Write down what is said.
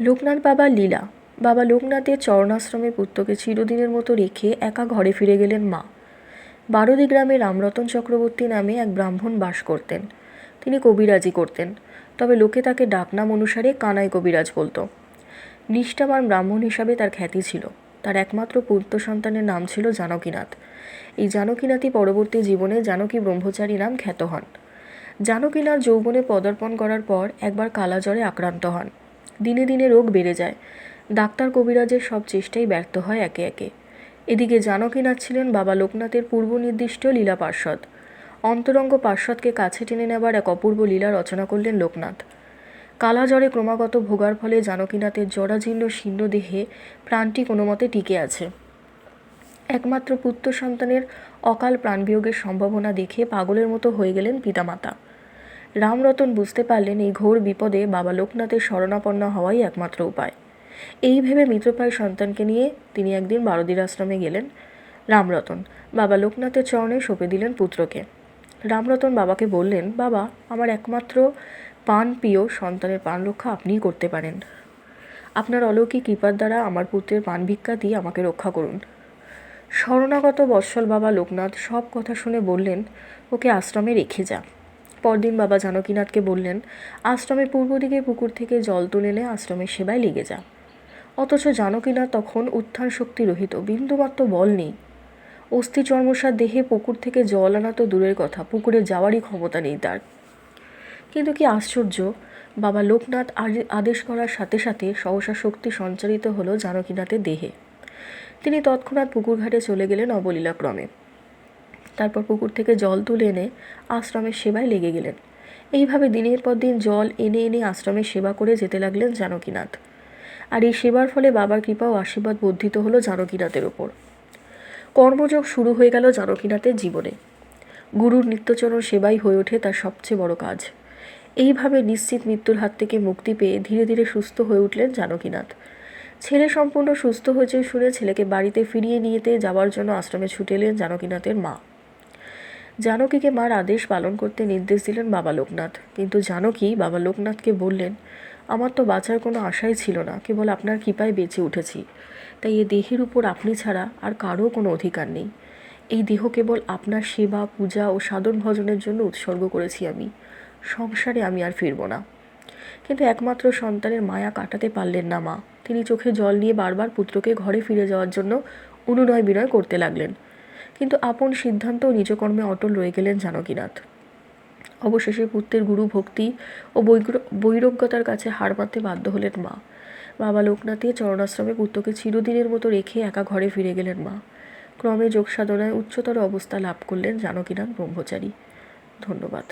লোকনাথ বাবা লীলা। বাবা লোকনাথের চরণাশ্রমে পুত্রকে চিরদিনের মতো রেখে একা ঘরে ফিরে গেলেন মা। বারোদি গ্রামে রামরতন চক্রবর্তী নামে এক ব্রাহ্মণ বাস করতেন। তিনি কবিরাজি করতেন, তবে লোকে তাকে ডাকনাম অনুসারে কানাই কবিরাজ বলতো। নিষ্ঠাবান ব্রাহ্মণ হিসাবে তার খ্যাতি ছিল। তার একমাত্র পুত্র সন্তানের নাম ছিল জানকীনাথ। এই জানকীনাথই পরবর্তী জীবনে জানকী ব্রহ্মচারী নাম খ্যাত হন। জানকীনাথ যৌবনে পদার্পণ করার পর একবার কালাজ্বরে আক্রান্ত হন। দিনে দিনে রোগ বেড়ে যায়। ডাক্তার কবিরাজের সব চেষ্টাই ব্যর্থ হয় একে একে। এদিকে জানকীনাথ ছিলেন বাবা লোকনাথের পূর্ব নির্দিষ্ট লীলা পার্ষদ অন্তরঙ্গ পার্ষদকে কাছে টেনে নেবার এক অপূর্ব লীলা রচনা করলেন লোকনাথ। কালাজ্বরে ক্রমাগত ভোগার ফলে জানকীনাথের জরাজীর্ণ শীর্ণ দেহে প্রাণটি কোনো মতে টিকে আছে। একমাত্র পুত্র সন্তানের অকাল প্রাণবিয়োগের সম্ভাবনা দেখে পাগলের মতো হয়ে গেলেন পিতামাতা। রামরতন বুঝতে পারলেন এই ঘোর বিপদে বাবা লোকনাথের শরণাপন্ন হওয়াই একমাত্র উপায়। এই ভেবে মৃতপ্রায় সন্তানকে নিয়ে তিনি একদিন বারদির আশ্রমে গেলেন রামরতন। বাবা লোকনাথের চরণে সঁপে দিলেন পুত্রকে। রামরতন বাবাকে বললেন, বাবা, আমার একমাত্র পান প্রিয় সন্তানের পান রক্ষা আপনিই করতে পারেন। আপনার অলৌকিক কৃপার দ্বারা আমার পুত্রের পান ভিক্ষা দিয়ে আমাকে রক্ষা করুন। শরণাগত বৎসল বাবা লোকনাথ সব কথা শুনে বললেন, ওকে আশ্রমে রেখে যা। পরদিন বাবা জানকীনাথকে বললেন আশ্রমের পূর্ব দিকে পুকুর থেকে জল তুলে এনে আশ্রমের সেবায় লেগে যা। অথচ জানকীনাথ তখন উত্থান শক্তি রহিত, বিন্দুমাত্র বল নেই। অস্থি চর্মসার দেহে পুকুর থেকে জল আনা তো দূরের কথা, পুকুরে যাওয়ারই ক্ষমতা নেই তার। কিন্তু কি আশ্চর্য, বাবা লোকনাথ আদেশ করার সাথে সাথে সহসা শক্তি সঞ্চারিত হলো জানকীনাথের দেহে। তিনি তৎক্ষণাৎ পুকুর ঘাটে চলে গেলেন অবলীলাক্রমে। তারপর পুকুর থেকে জল তুলে এনে আশ্রমের সেবায় লেগে গেলেন। এইভাবে দিনের পর দিন জল এনে এনে আশ্রমের সেবা করে যেতে লাগলেন জানকীনাথ। আর এই সেবার ফলে বাবার কৃপা ও আশীর্বাদ বর্ধিত হলো জানকীনাথের ওপর। কর্মযোগ শুরু হয়ে গেল জানকীনাথের জীবনে। গুরুর নিত্যচরণ সেবাই হয়ে ওঠে তার সবচেয়ে বড় কাজ। এইভাবে নিশ্চিত মৃত্যুর হাত থেকে মুক্তি পেয়ে ধীরে ধীরে সুস্থ হয়ে উঠলেন জানকীনাথ। ছেলে সম্পূর্ণ সুস্থ হয়েছে শুনে ছেলেকে বাড়িতে ফিরিয়ে নিয়েতে যাওয়ার জন্য আশ্রমে ছুটে এলেন জানকীনাথের মা। জানকীকে মার আদেশ পালন করতে নির্দেশ দিলেন বাবা লোকনাথ। কিন্তু জানকী বাবা লোকনাথকে বললেন, আমার তো বাঁচার কোনো আশাই ছিল না, কেবল আপনার কৃপায় বেঁচে উঠেছি। তাই এ দেহের উপর আপনি ছাড়া আর কারও কোনো অধিকার নেই। এই দেহ কেবল আপনার সেবা, পূজা ও সাধন ভজনের জন্য উৎসর্গ করেছি আমি। সংসারে আমি আর ফিরব না। কিন্তু একমাত্র সন্তানের মায়া কাটাতে পারলেন না মা। তিনি চোখে জল নিয়ে বারবার পুত্রকে ঘরে ফিরে যাওয়ার জন্য অনুনয় বিনয় করতে লাগলেন। কিন্তু আপন সিদ্ধান্ত ও নিজকর্মে অটল রয়ে গেলেন জানকীনাথ। অবশেষে পুত্রের গুরু ভক্তি ও বৈরাগ্যতার কাছে হার মানতে বাধ্য হলেন মা। বাবা লোকনাথের চরণাশ্রমে পুত্রকে চিরদিনের মতো রেখে একা ঘরে ফিরে গেলেন মা। ক্রমে যোগসাধনায় উচ্চতর অবস্থা লাভ করলেন জানকীনাথ ব্রহ্মচারী। ধন্যবাদ।